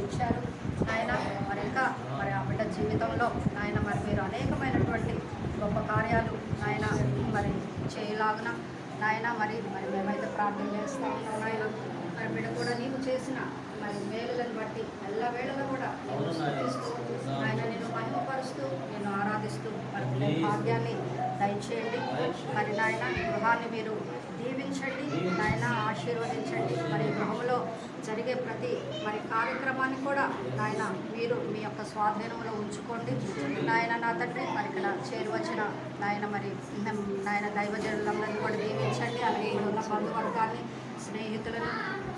ఇచ్చారు నాయన మరి ఇంకా మరి ఆ బిడ్డ జీవితంలో నాయన మరి మీరు అనేకమైనటువంటి గొప్ప కార్యాలు నాయన మరి చేయలాగున నాయన మరి మరి మేమైతే ప్రార్థన చేస్తా ఉన్నాం నాయన. మరి బిడ్డ కూడా నీవు చేసిన మరి మేలులను బట్టి ఎల్ల వేళలో కూడా నాయన. నేను మహిమపరుస్తూ నేను ఆరాధిస్తూ మరి భాగ్యాన్ని దయచేయండి. మరి నాయన గృహాన్ని మీరు దీవించండి నాయన ఆశీర్వదించండి మరి గృహంలో జరిగే ప్రతి మరి కార్యక్రమాన్ని కూడా నాయన మీరు మీ యొక్క స్వాధీనంలో ఉంచుకోండి. నాయన నా తండ్రి మరి ఇక్కడ చేరువచ్చిన నాయన మరి నాయన దైవజనులందరినీ కూడా దీవించండి. అలాగే ఉన్న బంధువర్గాన్ని స్నేహితులను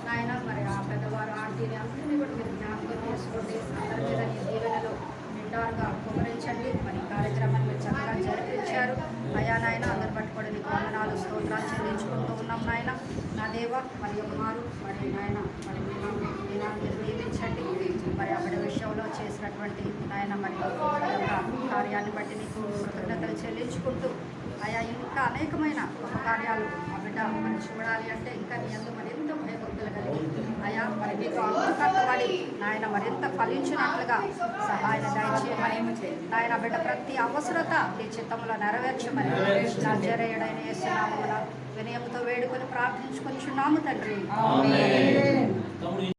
నాయన మరి ఆ పెద్దవారు ఆంటీని అందరినీ కూడా మీరు జ్ఞాపకం చేసుకోండి. అందరి మీద నీ దీవెనలు నిండారుగా కుమరించండి. మరి కార్యక్రమాన్ని మీరు చక్కగా జరిపించారు. అయా నాయన అందరు పట్టుకోవడానికి వందనాలు స్తోత్రాలు చెల్లించుకుంటూ ఉన్నాం నాయన. నా దేవ మరి ఒక మారు మరి నాయన మరి మేము మీ నాన్న దీవించండి మరి అప్పటి విషయంలో చేసినటువంటి నాయన మరి కార్యాన్ని బట్టి నీకు కృతజ్ఞతలు చెల్లించుకుంటూ అయా ఇంకా అనేకమైన కార్యాలు ఆ బిడ్డ మరి చూడాలి అంటే ఇంకా నీ అందు మరింత భయభక్తులు కలిగి అయా మరి నీకు అంతకట్టబడి నాయన మరింత ఫలించినట్లుగా సహాయం దయచేయమని నాయన బిడ్డ ప్రతి అవసరత నీ చిత్తంలో నెరవేర్చమని నా జరేయుడైన యేసునామమున వినయంతో వేడుకొని ప్రార్థించుకొని చున్నాము తండ్రి